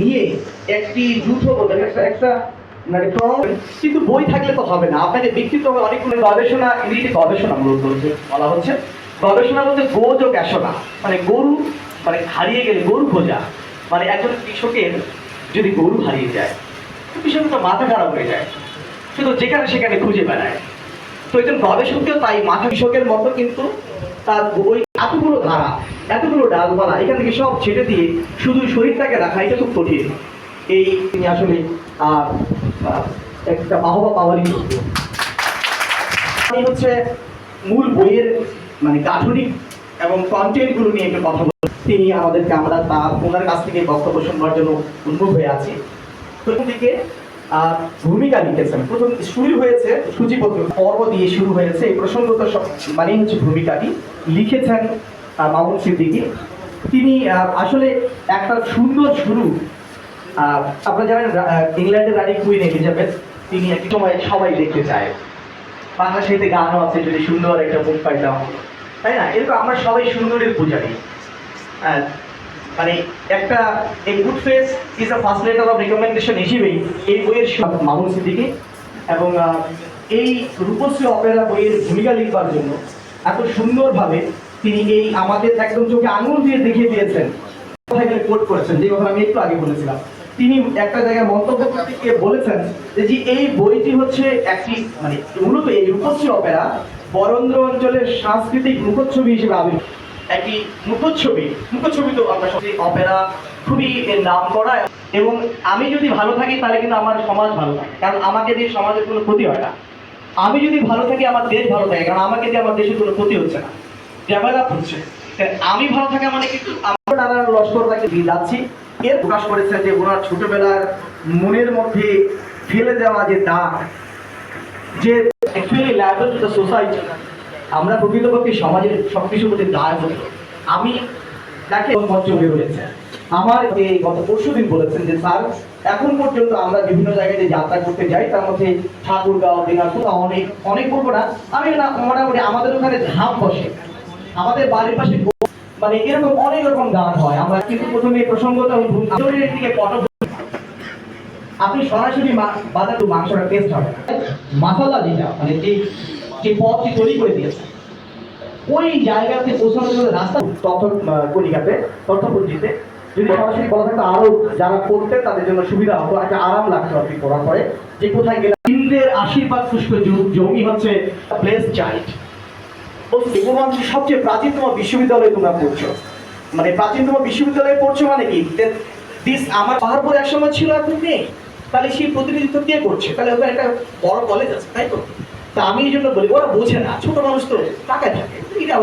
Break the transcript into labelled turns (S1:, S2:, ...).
S1: নিয়ে একটি যুদ্ধ বলতে একটা মানে কিন্তু বই থাকলে তো হবে না। আপনাকে ব্যক্তিত্ব হবে অনেকগুলো গবেষণা ইংরেজিতে গবেষণা মূলত বলা হচ্ছে। গবেষণা বলতে গোজ ও গ্যাসনা মানে গরু মানে হারিয়ে গেলে গরু খোঁজা। মানে একজন কৃষকের যদি গরু হারিয়ে যায়, তো কৃষকের তো মাথা খারাপ হয়ে যায়। শুধু যেখানে সেখানে খুঁজে বেড়ায়। তো একজন গবেষককেও তাই মাথা কৃষকের মতো কিন্তু তার ওই এতগুলো ধারা, এতগুলো ডালপালা এখান থেকে সব ছেড়ে দিয়ে শুধু শরীরটাকে রাখা, এটা খুব কঠিন। এই তিনি আসলে একটা বাহবা পাওয়ারই এই হচ্ছে মূল বইয়ের মানে গাঠনিক এবং কন্টেন্টগুলো নিয়ে একটু কথা বলব। তিনি আমাদেরকে, আমরা তার, ওনার কাছ থেকে বক্তব্য শুনবার জন্য উন্মুখ হয়ে আছি। প্রথম দিকে আহ, ভূমিকা লিখেছেন। প্রথম শুরু হয়েছে সূচিপত্র পর্ব দিয়ে শুরু হয়েছে। এই প্রসঙ্গত মানে হচ্ছে ভূমিকাটি লিখেছেন মামুন সিদ্দিকী। তিনি আসলে একটা সুন্দর শুরু আপনারা জানেন ইংল্যান্ডের রানী কুইন এলিজাবেথ তিনি এক সময় সবাই দেখতে চায়। বাংলা সাহিত্যে গানও আছে যদি সুন্দর একটা মুখ পাইতাম। তাই না? এরকম আমরা সবাই সুন্দরের পূজারি। আর মানে একটা, এই good face is a first letter of recommendation হিসেবেই এই বইয়ের মামুন সিদ্দিকি। এবং এই রূপশ্রী অপেরা বইয়ের ভূমিকা লিখবার জন্য এত সুন্দরভাবে তিনি এই আমাদের একদম চোখে আঙুল দিয়ে দেখিয়ে দিয়েছেন। কোট করেছেন, যে কথা আমি একটু আগে বলেছিলাম। তিনি একটা জায়গায় মন্তব্য করতে গিয়ে বলেছেন যে এই বইটি হচ্ছে একটি মানে মূলত এই রূপশ্রী অপেরা বরেন্দ্র অঞ্চলের সাংস্কৃতিক মুখচ্ছবি হিসেবে আবির্ভাব একটি মুখচ্ছবি ছবি তো আমরা সত্যি অপেরা খুবই নাম করা এবং আমি যদি ভালো থাকি তাহলে কিন্তু আমার সমাজ ভালো থাকে কারণ আমাকে দিয়ে সমাজের কোনো ক্ষতি হয় না। আমি যদি ভালো থাকি, আমার দেশ ভালো থাকে, কারণ আমাকে দিয়ে আমার দেশের কোনো ক্ষতি হচ্ছে না ডেভেলপ হচ্ছে। আমি ভালো থাকা মানে কিন্তু আমরা নানান লস্কর তাকে দিয়ে যাচ্ছি? এর প্রকাশ করেছেন যে ওনার ছোটবেলার মনের মধ্যে ফেলে দেওয়া যে দাগ, যে actually liable to the society আমরা প্রকৃতপক্ষে সমাজের সব কিছুর প্রতি দায়বদ্ধ আমি তাকে মঞ্চ রয়েছে আমার এই গত পরশু দিন বলেছেন যে, স্যার, এখন পর্যন্ত আমরা বিভিন্ন জায়গায় যে যাত্রা করতে যাই, তার মধ্যে ঠাকুরগাঁও, দিনাজপুর অনেক অনেক বলব না। আমি না, মোটামুটি আমাদের ওখানে ধাপ বসে। আমাদের বাড়ির পাশে মানে এরকম অনেক রকম গান হয়। আমরা কিন্তু প্রথমে এই প্রসঙ্গটা দিকে পট আপনি সরাসরি বাজার মাংসটা টেস্ট হবে মাসালা যেটা মানে যে যে পথটি তৈরি করে দিয়েছে। ওই জায়গাতে পৌঁছানোর জন্য রাস্তা তথ্য কলিকাতে তথ্যপঞ্জিতে যদি সরাসরি বলা থাকতো আরও যারা পড়তেন তাদের জন্য সুবিধা হতো একটা আরাম লাগতো কি পড়ার পরে। যে কোথায় গেলে ইন্দ্রের আশীর্বাদ পুষ্প জমি হচ্ছে প্লেস চাইল্ড সবচেয়ে প্রাচীনতম বিশ্ববিদ্যালয়ে তোমরা পড়ছো। মানে প্রাচীনতম বিশ্ববিদ্যালয়ে পড়ছো মানে কি? দিস আমার পাহাড়পুর একসময় ছিল এখন নেই। তাহলে সেই প্রতিনিধিত্ব কে করছে? তাহলে ওখানে একটা বড় কলেজ আছে তাই তো? তা আমি এই জন্য বলি ওরা বোঝে না ছোট মানুষ তো টাকায় থাকে। এটা